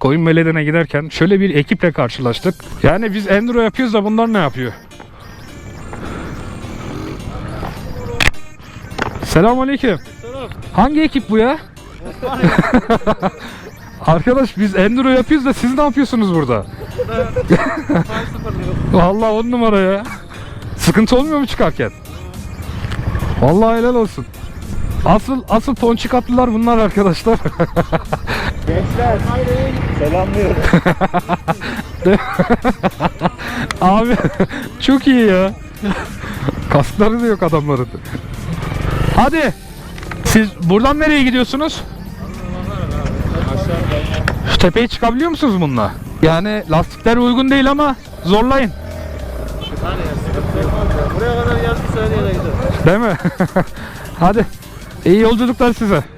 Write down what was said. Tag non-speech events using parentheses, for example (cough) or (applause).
Koyun Meleden'e giderken şöyle bir ekiple karşılaştık. Yani biz enduro yapıyoruz da bunlar ne yapıyor? Selamünaleyküm. Hangi ekip bu ya? (laughs) Arkadaş biz enduro yapıyoruz da siz ne yapıyorsunuz burada? (laughs) Vallahi on numara ya. Sıkıntı olmuyor mu çıkarken? Vallahi helal olsun. Asıl asıl ponçik atlılar bunlar arkadaşlar. (laughs) Gençler. Selamlıyorum. (laughs) Abi çok iyi ya. Kaskları da yok adamların. Hadi. Siz buradan nereye gidiyorsunuz? Şu tepeye çıkabiliyor musunuz bununla? Yani lastikler uygun değil ama zorlayın. Buraya kadar geldi. Değil mi? (laughs) Hadi. İyi yolculuklar size.